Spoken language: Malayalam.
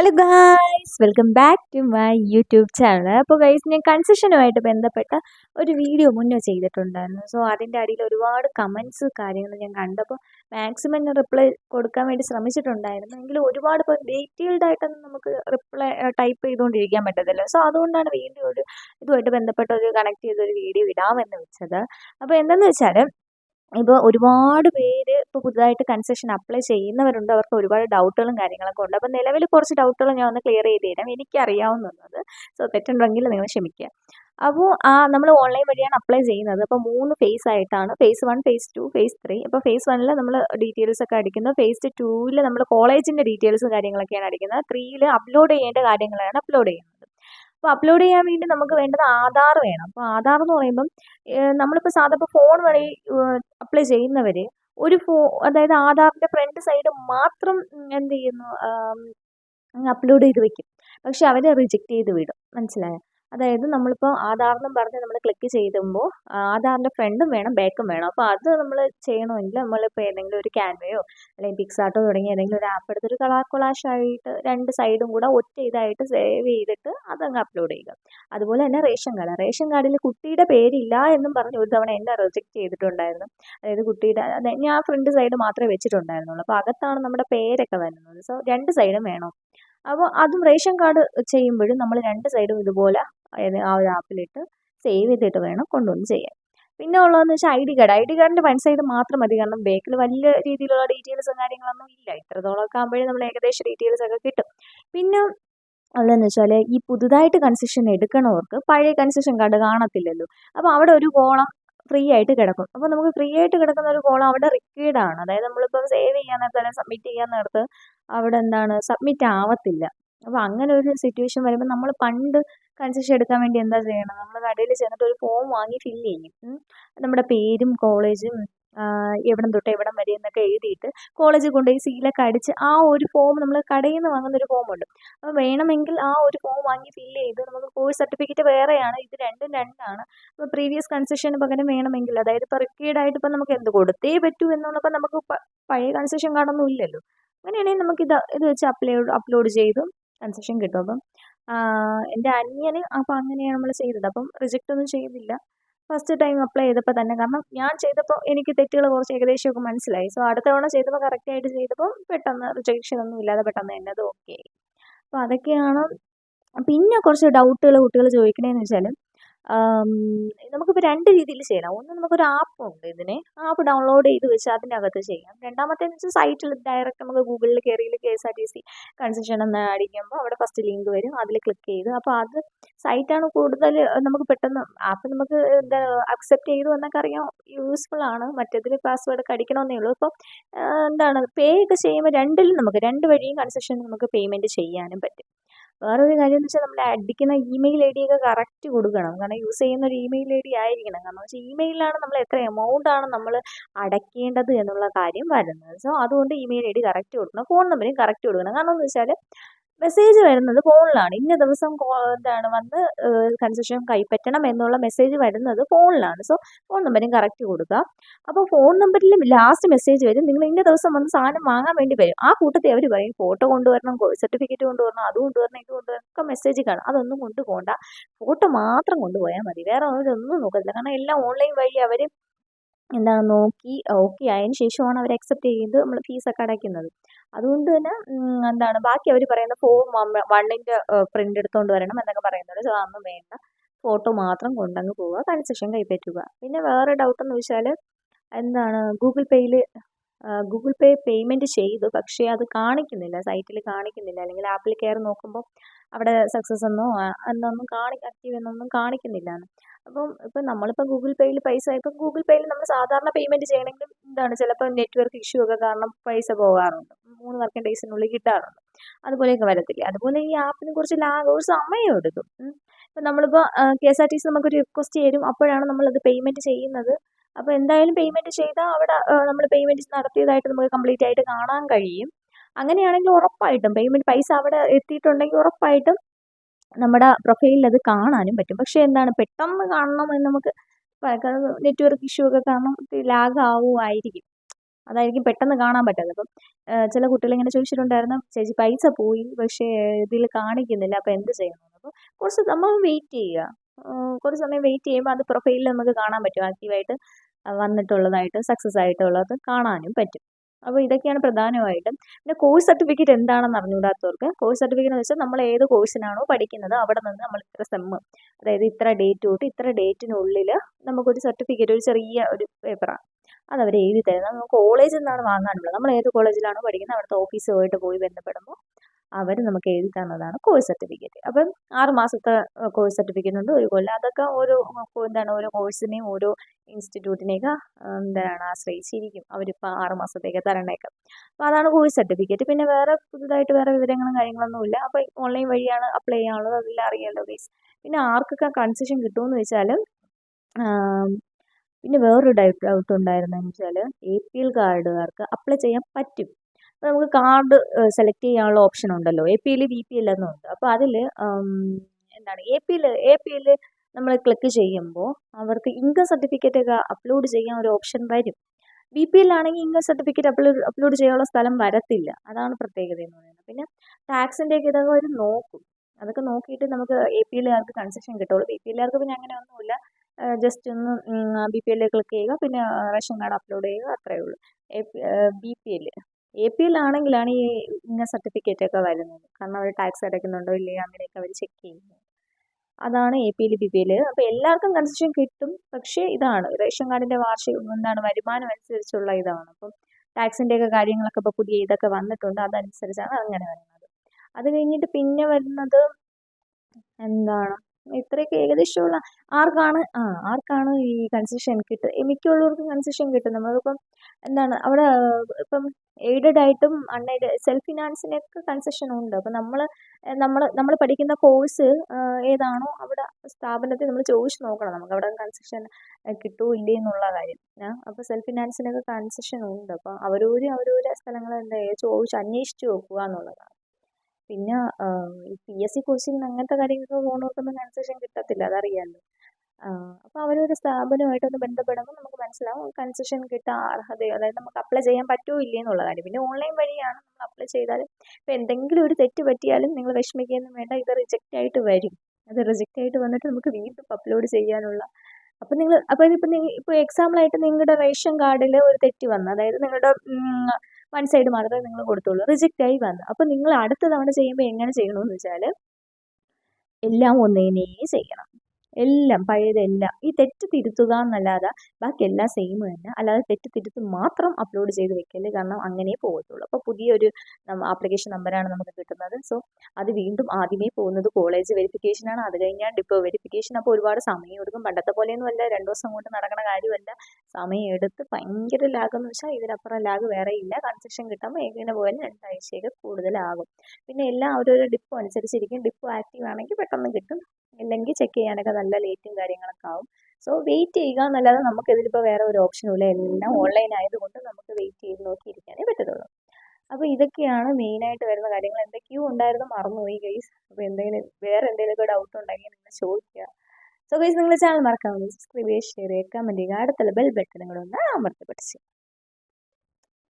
Hello guys welcome back to my YouTube channel അപ്പോൾ ഗൈസ് ഞാൻ കൺസെഷനുമായിട്ട് ബന്ധപ്പെട്ട ഒരു വീഡിയോ മുന്നേ ചെയ്തിട്ടുണ്ടായിരുന്നു. സോ അതിന്റെ അടിയിൽ ഒരുപാട് കമൻസ് കാര്യങ്ങൾ ഞാൻ കണ്ടപ്പോൾ മാക്സിമം ഞാൻ റിപ്ലൈ കൊടുക്കാൻ വേണ്ടി ശ്രമിച്ചിട്ടുണ്ടായിരുന്നു. എങ്കിലും ഒരുപാട് ഇപ്പോൾ ഡീറ്റെയിൽഡ് ആയിട്ടൊന്നും നമുക്ക് റിപ്ലൈ ടൈപ്പ് ചെയ്തുകൊണ്ടിരിക്കാൻ പറ്റത്തില്ല. സോ അതുകൊണ്ടാണ് വീണ്ടും ഒരു ഇതുമായിട്ട് ബന്ധപ്പെട്ട ഒരു കണക്ട് ചെയ്തൊരു വീഡിയോ ഇടാമെന്ന് വെച്ചത്. അപ്പോൾ എന്തെന്ന് വെച്ചാൽ ഇപ്പോൾ ഒരുപാട് പേര് ഇപ്പോൾ പുതുതായിട്ട് കൺസെഷൻ അപ്ലൈ ചെയ്യുന്നവരുണ്ട്. അവർക്ക് ഒരുപാട് ഡൗട്ടുകളും കാര്യങ്ങളൊക്കെ ഉണ്ട്. അപ്പോൾ നിലവിൽ കുറച്ച് ഡൗട്ടുകൾ ഞാൻ ഒന്ന് ക്ലിയർ ചെയ്ത് തരാം. എനിക്കറിയാവുന്നത് സോ തെറ്റുണ്ടെങ്കിൽ നിങ്ങൾ ക്ഷമിക്കുക. അപ്പോൾ ആ നമ്മൾ ഓൺലൈൻ വഴിയാണ് അപ്ലൈ ചെയ്യുന്നത്. അപ്പോൾ മൂന്ന് ഫേസ് ആയിട്ടാണ്. Phase one phase two phase three അപ്പോൾ ഫേസ് വണ്ണിൽ നമ്മൾ ഡീറ്റെയിൽസ് ഒക്കെ അടിക്കുന്നത് ഫേസ് ടൂവിൽ നമ്മൾ കോളേജിന്റെ ഡീറ്റെയിൽസും കാര്യങ്ങളൊക്കെയാണ് അടിക്കുന്നത്. ത്രീയിൽ അപ്ലോഡ് ചെയ്യേണ്ട കാര്യങ്ങളാണ് അപ്ലോഡ് ചെയ്യുന്നത്. അപ്പോൾ അപ്ലോഡ് ചെയ്യാൻ വേണ്ടി നമുക്ക് വേണ്ടത് ആധാർ വേണം. അപ്പോൾ ആധാർ എന്ന് പറയുമ്പം നമ്മളിപ്പോൾ സാധാ ഇപ്പോൾ ഫോൺ വഴി അപ്ലൈ ചെയ്യുന്നവർ ഒരു ഫോ അതായത് ആധാറിന്റെ ഫ്രണ്ട് സൈഡ് മാത്രം എന്ത് ചെയ്യുന്നു അപ്ലോഡ് ചെയ്ത് വെക്കും. പക്ഷെ അവർ റിജക്റ്റ് ചെയ്ത് വിടും. മനസ്സിലായോ? അതായത് നമ്മളിപ്പോൾ ആധാർ എന്നും പറഞ്ഞ് നമ്മൾ ക്ലിക്ക് ചെയ്തുമ്പോൾ ആധാറിന്റെ ഫ്രണ്ടും വേണം ബാക്കും വേണം. അപ്പോൾ അത് നമ്മൾ ചെയ്യണമെങ്കിൽ നമ്മളിപ്പോൾ ഏതെങ്കിലും ഒരു ക്യാൻവയോ അല്ലെങ്കിൽ പിക്സാർട്ടോ തുടങ്ങിയ ഏതെങ്കിലും ഒരു ആപ്പ് എടുത്തിട്ട് കളർ കൊളാഷ് ആയിട്ട് രണ്ട് സൈഡും കൂടെ ഒറ്റ ഇതായിട്ട് സേവ് ചെയ്തിട്ട് അതങ്ങ് അപ്ലോഡ് ചെയ്യുക. അതുപോലെ തന്നെ റേഷൻ കാർഡ്. റേഷൻ കാർഡിൽ കുട്ടിയുടെ പേരില്ല എന്നും പറഞ്ഞ് ഒരു തവണ എന്നെ റിജക്റ്റ് ചെയ്തിട്ടുണ്ടായിരുന്നു. അതായത് കുട്ടിയുടെ ഞാൻ ഫ്രണ്ട് സൈഡ് മാത്രമേ വെച്ചിട്ടുണ്ടായിരുന്നുള്ളൂ. അപ്പോൾ അകത്താണ് നമ്മുടെ പേരൊക്കെ വരുന്നത്. സോ രണ്ട് സൈഡും വേണം. അപ്പോൾ അതും റേഷൻ കാർഡ് ചെയ്യുമ്പോഴും നമ്മൾ രണ്ട് സൈഡും ഇതുപോലെ ആ ഒരു ആപ്പിലിട്ട് സേവ് ചെയ്തിട്ട് വേണം കൊണ്ടുവന്ന് ചെയ്യാൻ. പിന്നെ ഉള്ളതെന്ന് വെച്ചാൽ I D card. I D കാർഡിന്റെ വൺ സൈഡ് മാത്രം മതി. കാരണം ബാക്കിൽ വലിയ രീതിയിലുള്ള ഡീറ്റെയിൽസും കാര്യങ്ങളൊന്നും ഇല്ല. ഇത്രത്തോളമൊക്കെ ആകുമ്പോഴേ നമ്മൾ ഏകദേശം ഡീറ്റെയിൽസ് ഒക്കെ കിട്ടും. പിന്നെ ഉള്ളതെന്ന് വെച്ചാൽ ഈ പുതുതായിട്ട് കൺസെഷൻ എടുക്കണവർക്ക് പഴയ കൺസെഷൻ കാർഡ് കാണത്തില്ലല്ലോ. അപ്പോൾ അവിടെ ഒരു കോളം ഫ്രീ ആയിട്ട് കിടക്കും. അപ്പോൾ നമുക്ക് ഫ്രീ ആയിട്ട് കിടക്കുന്ന ഒരു കോളം അവിടെ റിക്വയർഡ് ആണ്. അതായത് നമ്മളിപ്പോൾ സേവ് ചെയ്യാൻ നേരത്തെ സബ്മിറ്റ് ചെയ്യാൻ നേരത്ത് അവിടെ എന്താണ് സബ്മിറ്റ് ആവത്തില്ല. അപ്പോൾ അങ്ങനെ ഒരു സിറ്റുവേഷൻ വരുമ്പോൾ നമ്മൾ പണ്ട് കൺസെഷൻ എടുക്കാൻ വേണ്ടി എന്താ ചെയ്യണം? നമ്മൾ കടയിൽ ചെന്നിട്ട് ഒരു ഫോം വാങ്ങി ഫില്ല് ചെയ്യും. നമ്മുടെ പേരും കോളേജും എവിടം തൊട്ട് എവിടം വരെ എന്നൊക്കെ എഴുതിയിട്ട് കോളേജിൽ കൊണ്ടുപോയി സീലൊക്കെ അടിച്ച് ആ ഒരു ഫോം നമ്മൾ കടയിൽ നിന്ന് വാങ്ങുന്ന ഒരു ഫോം ഉണ്ട്. അപ്പോൾ വേണമെങ്കിൽ ആ ഒരു ഫോം വാങ്ങി ഫില്ല് ചെയ്ത് നമുക്ക് കോഴ്സ് സർട്ടിഫിക്കറ്റ് വേറെയാണ്. ഇത് രണ്ടും രണ്ടാണ്. അപ്പോൾ പ്രീവിയസ് കൺസെഷന് പകരം വേണമെങ്കിൽ അതായത് ഇപ്പോൾ ആയിട്ട് ഇപ്പോൾ നമുക്ക് എന്ത് കൊടുത്തേ പറ്റൂ എന്നുള്ളപ്പോൾ നമുക്ക് പഴയ കൺസെഷൻ കാർഡൊന്നും ഇല്ലല്ലോ. അങ്ങനെയാണെങ്കിൽ നമുക്ക് ഇത് ഇത് വെച്ച് അപ്ലോഡ് അപ്ലോഡ് ചെയ്തു കൺസെഷൻ കിട്ടും. അപ്പം എന്റെ അനിയന് അപ്പം അങ്ങനെയാണ് നമ്മൾ ചെയ്തത്. അപ്പം റിജക്റ്റ് ഒന്നും ചെയ്തില്ല. ഫസ്റ്റ് ടൈം അപ്ലൈ ചെയ്തപ്പോൾ തന്നെ. കാരണം ഞാൻ ചെയ്തപ്പോൾ എനിക്ക് തെറ്റുകൾ കുറച്ച് ഏകദേശമൊക്കെ മനസ്സിലായി. സോ അടുത്ത തവണ ചെയ്തപ്പോൾ കറക്റ്റായിട്ട് ചെയ്തപ്പോൾ പെട്ടെന്ന് റിജക്ഷൻ ഒന്നും ഇല്ലാതെ പെട്ടെന്ന് തന്നെ അത് ഓക്കെ ആയി. അപ്പോൾ അതൊക്കെയാണ്. പിന്നെ കുറച്ച് ഡൗട്ടുകൾ കുട്ടികൾ ചോദിക്കണേന്ന് വെച്ചാൽ നമുക്കിപ്പോൾ രണ്ട് രീതിയിൽ ചെയ്യണം ഒന്ന് നമുക്കൊരു ആപ്പ് ഉണ്ട് ഇതിനെ. ആപ്പ് ഡൗൺലോഡ് ചെയ്ത് വെച്ച് അതിന്റെ അകത്ത് ചെയ്യാം രണ്ടാമത്തേന്ന് വെച്ചാൽ സൈറ്റിൽ ഡയറക്റ്റ് നമുക്ക് ഗൂഗിളിൽ കയറിയിൽ K S R T C concession എന്ന് അടിക്കുമ്പോൾ അവിടെ ഫസ്റ്റ് ലിങ്ക് വരും. അതിൽ ക്ലിക്ക് ചെയ്ത് അപ്പോൾ അത് സൈറ്റാണ് കൂടുതൽ നമുക്ക് പെട്ടെന്ന് ആപ്പ് നമുക്ക് എന്താ അക്സെപ്റ്റ് ചെയ്തു എന്നൊക്കെ അറിയാം. യൂസ്ഫുൾ ആണ്. മറ്റേതിൽ പാസ്വേഡ് ഒക്കെ അടിക്കണമെന്നേ ഉള്ളൂ. ഇപ്പോൾ എന്താണ് പേ ഒക്കെ ചെയ്യുമ്പോൾ രണ്ടിലും നമുക്ക് രണ്ട് വഴിയും കൺസെഷൻ നമുക്ക് പേയ്മെന്റ് ചെയ്യാനും പറ്റും. വേറൊരു കാര്യം എന്ന് വെച്ചാൽ നമ്മൾ അടിക്കുന്ന ഇമെയിൽ ഐ ഒക്കെ കറക്റ്റ് കൊടുക്കണം. കാരണം യൂസ് ചെയ്യുന്ന ഒരു ഇമെയിൽ ഐ ഡി ആയിരിക്കണം. കാരണം വെച്ചാൽ ഇമെയിലാണ് നമ്മൾ എത്ര എമൗണ്ട് ആണ് നമ്മൾ അടയ്ക്കേണ്ടത് എന്നുള്ള കാര്യം വരുന്നത്. സോ അതുകൊണ്ട് ഇമെയിൽ ഐ ഡി കറക്റ്റ് കൊടുക്കണം ഫോൺ നമ്പറും കറക്റ്റ് കൊടുക്കണം. കാരണം എന്ന് വെച്ചാൽ മെസ്സേജ് വരുന്നത് ഫോണിലാണ് ഇന്ന ദിവസം എന്താണ് വന്ന് കൺസെഷൻ കൈപ്പറ്റണം എന്നുള്ള മെസ്സേജ് വരുന്നത് ഫോണിലാണ് സോ ഫോൺ നമ്പറും കറക്റ്റ് കൊടുക്കുക. അപ്പോൾ ഫോൺ നമ്പറിൽ ലാസ്റ്റ് മെസ്സേജ് വരും. നിങ്ങൾ ഇന്ന ദിവസം വന്ന് സാധനം വാങ്ങാൻ വേണ്ടി വരും. ആ കൂട്ടത്തിൽ അവർ പറയും ഫോട്ടോ കൊണ്ടുവരണം സർട്ടിഫിക്കറ്റ് കൊണ്ടുവരണം അത് കൊണ്ടുവരണം ഇത് കൊണ്ടുവരണം ഒക്കെ മെസ്സേജ് കാണും. അതൊന്നും കൊണ്ടുപോകണ്ട ഫോട്ടോ മാത്രം കൊണ്ടുപോയാൽ മതി. വേറെ ഒന്നും നോക്കത്തില്ല. കാരണം എല്ലാം ഓൺലൈൻ വഴി അവർ എന്താണ് നോക്കി ഓക്കെ ആയതിനു ശേഷമാണ് അവർ അക്സെപ്റ്റ് ചെയ്ത് നമ്മൾ ഫീസൊക്കെ അടയ്ക്കുന്നത്. അതുകൊണ്ട് തന്നെ എന്താണ് ബാക്കി അവർ പറയുന്ന ഫോം വണ്ണിന്റെ പ്രിന്റ് എടുത്തുകൊണ്ട് വരണം എന്നൊക്കെ പറയുന്നത്. സോ അതൊന്നും വേണ്ട. ഫോട്ടോ മാത്രം കൊണ്ടങ്ങ് പോവുക കൺസെഷൻ കൈപ്പറ്റുക. പിന്നെ വേറെ ഡൗട്ട് എന്ന് വെച്ചാൽ എന്താണ് ഗൂഗിൾ പേയിൽ ഗൂഗിൾ പേ പേയ്മെന്റ് ചെയ്തു പക്ഷേ അത് കാണിക്കുന്നില്ല. സൈറ്റിൽ കാണിക്കുന്നില്ല. അല്ലെങ്കിൽ ആപ്പിൽ കയറി നോക്കുമ്പോൾ അവിടെ സക്സസ് എന്നോ എന്നൊന്നും കാണി ആക്റ്റീവ് എന്നൊന്നും കാണിക്കുന്നില്ല. അപ്പം ഇപ്പം നമ്മളിപ്പോൾ ഗൂഗിൾ പേയിൽ പൈസ ഇപ്പം ഗൂഗിൾ പേയിൽ നമ്മൾ സാധാരണ പേയ്മെന്റ് ചെയ്യണമെങ്കിൽ എന്താണ്? ചിലപ്പോൾ നെറ്റ്വർക്ക് ഇഷ്യൂ ഒക്കെ കാരണം പൈസ പോകാറുണ്ട്. മൂന്ന് വർക്കിംഗ് ഡേയ്സിനുള്ളിൽ കിട്ടാറുണ്ട്. അതുപോലെയൊക്കെ വരത്തില്ല? അതുപോലെ ഈ ആപ്പിനെ കുറിച്ച് ലാഗ് ഒരു സമയം എടുക്കും. ഇപ്പം നമ്മളിപ്പോൾ K S R T C നമുക്കൊരു റിക്വസ്റ്റ് തരും. അപ്പോഴാണ് നമ്മളത് പേയ്മെന്റ് ചെയ്യുന്നത്. അപ്പോൾ എന്തായാലും പേയ്മെന്റ് ചെയ്താൽ അവിടെ നമ്മൾ പേയ്മെന്റ് നടത്തിയതായിട്ട് നമുക്ക് കംപ്ലീറ്റ് ആയിട്ട് കാണാൻ കഴിയും. അങ്ങനെയാണെങ്കിൽ ഉറപ്പായിട്ടും പേയ്മെന്റ് പൈസ അവിടെ എത്തിയിട്ടുണ്ടെങ്കിൽ ഉറപ്പായിട്ടും നമ്മുടെ പ്രൊഫൈലിൽ അത് കാണാനും പറ്റും. പക്ഷേ എന്താണ് പെട്ടെന്ന് കാണണം എന്ന് നമുക്ക് നെറ്റ്വർക്ക് ഇഷ്യൂ ഒക്കെ കാരണം ലാഗ് ആവുമായിരിക്കും. അതായിരിക്കും പെട്ടെന്ന് കാണാൻ പറ്റാത്തത്. അപ്പം ചില കുട്ടികൾ ഇങ്ങനെ ചോദിച്ചിട്ടുണ്ടായിരുന്നു ചേച്ചി പൈസ പോയി പക്ഷേ ഇതിൽ കാണിക്കുന്നില്ല അപ്പം എന്ത് ചെയ്യണം? അപ്പോൾ കുറച്ച് നമ്മൾ വെയിറ്റ് ചെയ്യുക. കുറച്ച് സമയം വെയിറ്റ് ചെയ്യുമ്പോൾ അത് പ്രൊഫൈലിൽ നമുക്ക് കാണാൻ പറ്റും. ആക്റ്റീവായിട്ട് വന്നിട്ടുള്ളതായിട്ട് സക്സസ് ആയിട്ടുള്ളത് കാണാനും പറ്റും. അപ്പോൾ ഇതൊക്കെയാണ് പ്രധാനമായിട്ടും. പിന്നെ കോഴ്സ് സർട്ടിഫിക്കറ്റ് എന്താണെന്ന് അറിഞ്ഞുകൂടാത്തവർക്ക് കോഴ്സ് സർട്ടിഫിക്കറ്റ് എന്ന് വെച്ചാൽ നമ്മൾ ഏത് കോഴ്സിനാണോ പഠിക്കുന്നത് അവിടെ നിന്ന് നമ്മൾ ഇത്ര സെമ്മ് അതായത് ഇത്ര ഡേറ്റ് തൊട്ട് ഇത്ര ഡേറ്റിനുള്ളിൽ നമുക്കൊരു സർട്ടിഫിക്കറ്റ് ഒരു ചെറിയ ഒരു പേപ്പറാണ് അത് അവർ എഴുതി തരുന്നത്. നമുക്ക് കോളേജിൽ നിന്നാണ് വാങ്ങാനുള്ളത് നമ്മൾ ഏത് കോളേജിലാണോ പഠിക്കുന്നത് അവിടുത്തെ ഓഫീസുമായിട്ട് പോയി ബന്ധപ്പെടുമ്പോൾ അവർ നമുക്ക് എഴുതി തന്നതാണ് കോഴ്സ് സർട്ടിഫിക്കറ്റ് അപ്പം ആറ് മാസത്തെ കോഴ്സ് സർട്ടിഫിക്കറ്റ് ഉണ്ട് ഒരു കൊല്ലം. അതൊക്കെ ഓരോ എന്താണ് ഓരോ കോഴ്സിനെയും ഓരോ ഇൻസ്റ്റിറ്റ്യൂട്ടിനെയൊക്കെ എന്താണ് ആശ്രയിച്ചിരിക്കും. അവരിപ്പോൾ ആറ് മാസത്തേക്ക് തരണേക്ക് അപ്പോൾ അതാണ് കോഴ്സ് സർട്ടിഫിക്കറ്റ് പിന്നെ വേറെ പുതുതായിട്ട് വേറെ വിവരങ്ങളും കാര്യങ്ങളൊന്നുമില്ല അപ്പോൾ ഓൺലൈൻ വഴിയാണ് അപ്ലൈ ചെയ്യാനുള്ളത് അതെല്ലാം അറിയാമല്ലോ ഗൈസ് പിന്നെ ആർക്കൊക്കെ കൺസെഷൻ കിട്ടുമെന്ന് വെച്ചാൽ പിന്നെ വേറൊരു ഡൗട്ട് ഡൗട്ട് ഉണ്ടായിരുന്നതെന്ന് വെച്ചാൽ എ പി എൽ കാർഡുകാർക്ക് അപ്ലൈ ചെയ്യാൻ പറ്റും. അപ്പോൾ നമുക്ക് കാർഡ് സെലക്ട് ചെയ്യാനുള്ള ഓപ്ഷൻ ഉണ്ടല്ലോ. A P L B P L എന്നുണ്ട് അപ്പോൾ അതിൽ എന്താണ് A P L A P L നമ്മൾ ക്ലിക്ക് ചെയ്യുമ്പോൾ അവർക്ക് ഇൻകം സർട്ടിഫിക്കറ്റ് ഒക്കെ അപ്ലോഡ് ചെയ്യാൻ ഒരു ഓപ്ഷൻ വരും. ബി പി എൽ ആണെങ്കിൽ ഇൻകം സർട്ടിഫിക്കറ്റ് അപ്ലോഡ് അപ്ലോഡ് ചെയ്യാനുള്ള സ്ഥലം വരത്തില്ല. അതാണ് പ്രത്യേകത എന്ന് പറയുന്നത്. പിന്നെ ടാക്സിന്റെ ഒക്കെ ഇതൊക്കെ അവർ നോക്കും. അതൊക്കെ നോക്കിയിട്ട് നമുക്ക് എ പി എല്ലുകാർക്ക് കൺസെഷൻ കിട്ടുള്ളൂ. ബി പി എല്ലാർക്ക് പിന്നെ അങ്ങനെ ഒന്നുമില്ല. ജസ്റ്റ് ഒന്ന് ബി പി എൽ ക്ലിക്ക് ചെയ്യുക. പിന്നെ റേഷൻ കാർഡ് അപ്ലോഡ് ചെയ്യുക. അത്രയേ ഉള്ളൂ. B P L A P L ആണെങ്കിലാണ് ഈ ഇന്ന സർട്ടിഫിക്കറ്റ് ഒക്കെ വരുന്നത്. കാരണം അവർ ടാക്സ് അടയ്ക്കുന്നുണ്ടോ ഇല്ലയോ അങ്ങനെയൊക്കെ അവർ ചെക്ക് ചെയ്യുന്നത്. അതാണ് A P L B P L അപ്പോൾ എല്ലാവർക്കും കൺസെഷൻ കിട്ടും. പക്ഷേ ഇതാണ് റേഷൻ കാർഡിന്റെ വാർഷിക എന്താണ് വരുമാനം അനുസരിച്ചുള്ള ഇതാണ്. അപ്പം ടാക്സിന്റെ ഒക്കെ കാര്യങ്ങളൊക്കെ ഇപ്പോൾ പുതിയ ഇതൊക്കെ വന്നിട്ടുണ്ട്. അതനുസരിച്ചാണ് അങ്ങനെ വരുന്നത്. അത് കഴിഞ്ഞിട്ട് പിന്നെ വരുന്നത് എന്താണ്? ഇത്രയൊക്കെ ഏകദേശമുള്ള ആർക്കാണ് ആ ആർക്കാണ് ഈ കൺസെഷൻ കിട്ടുക? മിക്കുള്ളവർക്കും കൺസെഷൻ കിട്ടും നമ്മളിപ്പം എന്താണ് അവിടെ ഇപ്പം എയ്ഡഡ് ആയിട്ടും അൺഎയ്ഡ് സെൽഫ് ഫിനാൻസിനൊക്കെ കൺസെഷൻ ഉണ്ട്. അപ്പം നമ്മൾ നമ്മൾ നമ്മൾ പഠിക്കുന്ന കോഴ്സ് ഏതാണോ അവിടെ സ്ഥാപനത്തിൽ നമ്മൾ ചോദിച്ച് നോക്കണം. നമുക്ക് അവിടെ കൺസെഷൻ കിട്ടുമോ ഇല്ലേ എന്നുള്ള കാര്യം. അപ്പോൾ സെൽഫ് ഫിനാൻസിനൊക്കെ കൺസെഷൻ ഉണ്ട്. അപ്പോൾ അവരോരും അവരോരോ സ്ഥലങ്ങൾ എന്താ ചോദിച്ച് അന്വേഷിച്ച് നോക്കുക എന്നുള്ളതാണ്. പിന്നെ ഈ പി എസ് സി കോച്ചിങ് അങ്ങനത്തെ കാര്യങ്ങൾക്ക് പോകുന്നവർക്കൊന്നും കൺസെഷൻ കിട്ടത്തില്ല അതറിയാമല്ലോ അപ്പോൾ അവരൊരു സ്ഥാപനമായിട്ടൊന്ന് ബന്ധപ്പെടുമ്പോൾ നമുക്ക് മനസ്സിലാവും കൺസെഷൻ കിട്ടാൻ അർഹതയോ അതായത് നമുക്ക് അപ്ലൈ ചെയ്യാൻ പറ്റുമോ ഇല്ലേ എന്നുള്ള കാര്യം. പിന്നെ ഓൺലൈൻ വഴിയാണ് നമ്മൾ അപ്ലൈ ചെയ്താൽ ഇപ്പോൾ എന്തെങ്കിലും ഒരു തെറ്റ് പറ്റിയാലും നിങ്ങൾ വിഷമിക്കുകയൊന്നും വേണ്ട ഇത് റിജക്റ്റ് ആയിട്ട് വരും. അത് റിജക്റ്റ് ആയിട്ട് വന്നിട്ട് നമുക്ക് വീണ്ടും അപ്ലോഡ് ചെയ്യാനുള്ള. അപ്പോൾ നിങ്ങൾ അപ്പോൾ ഇതിപ്പോൾ ഇപ്പോൾ എക്സാമ്പിളായിട്ട് നിങ്ങളുടെ റേഷൻ കാർഡിൽ ഒരു തെറ്റ് വന്നു. അതായത് നിങ്ങളുടെ വൺ സൈഡ് മാത്രമേ നിങ്ങൾ കൊടുത്തുള്ളൂ. റിജക്റ്റ് ആയി വന്നു. അപ്പോൾ നിങ്ങൾ അടുത്ത തവണ ചെയ്യുമ്പോൾ എങ്ങനെ ചെയ്യണമെന്ന് വെച്ചാൽ എല്ലാം ഒന്നേനേ ചെയ്യണം. എല്ലാം പഴയതെല്ലാം. ഈ തെറ്റ് തിരുത്തുക എന്നല്ലാതെ ബാക്കി എല്ലാം സെയിം തന്നെ. അല്ലാതെ തെറ്റ് തിരുത്തി മാത്രം അപ്ലോഡ് ചെയ്ത് വെക്കൽ കാരണം അങ്ങനെ പോകത്തുള്ളൂ. അപ്പോൾ പുതിയൊരു ആപ്ലിക്കേഷൻ നമ്പറാണ് നമുക്ക് കിട്ടുന്നത്. സോ അത് വീണ്ടും ആദ്യമേ പോകുന്നത് കോളേജ് വെരിഫിക്കേഷനാണ് അത് കഴിഞ്ഞാൽ ഡിപ്പോ വെരിഫിക്കേഷൻ അപ്പോൾ ഒരുപാട് സമയം എടുക്കും. പണ്ടത്തെ പോലെയൊന്നുമല്ല രണ്ട് ദിവസം കൊണ്ട് നടക്കുന്ന കാര്യമല്ല. സമയം എടുത്ത് ഭയങ്കര ലാഗ് എന്ന് വെച്ചാൽ ഇതിനപ്പുറം ലാഗ് വേറെ ഇല്ല. കൺസെഷൻ കിട്ടുമ്പോൾ എങ്ങനെ പോയാലും രണ്ടാഴ്ചയൊക്കെ കൂടുതലാകും. പിന്നെ എല്ലാം ഓരോരോ ഡിപ്പോ അനുസരിച്ചിരിക്കും. ഡിപ്പോ ആക്റ്റീവ് ആണെങ്കിൽ പെട്ടെന്ന് കിട്ടും. ഇല്ലെങ്കിൽ ചെക്ക് ചെയ്യാനൊക്കെ നല്ല ലേറ്റും കാര്യങ്ങളൊക്കെ ആവും. സോ വെയിറ്റ് ചെയ്യുക എന്നല്ലാതെ നമുക്ക് ഇതിലിപ്പോൾ വേറെ ഒരു ഓപ്ഷനും ഇല്ല. എല്ലാം ഓൺലൈൻ ആയതുകൊണ്ട് നമുക്ക് വെയിറ്റ് ചെയ്ത് നോക്കിയിരിക്കാനേ പറ്റത്തുള്ളൂ. അപ്പോൾ ഇതൊക്കെയാണ് മെയിനായിട്ട് വരുന്ന കാര്യങ്ങൾ. എന്തൊക്കെയോ ഉണ്ടായിരുന്നു മറന്നുപോയി ഗൈസ് അപ്പോൾ എന്തെങ്കിലും വേറെ എന്തെങ്കിലുമൊക്കെ ഡൗട്ട് ഉണ്ടെങ്കിൽ നിങ്ങൾ ചോദിക്കുക. സോ ഗൈസ് നിങ്ങൾ ചാനൽ മറക്കാൻ സബ്സ്ക്രൈബ് ചെയ്യുക ഷെയർ ചെയ്യുക കമന്റ് ചെയ്യുക. അടുത്തുള്ള ബെൽ ഒന്ന് അമർത്തി പഠിച്ചു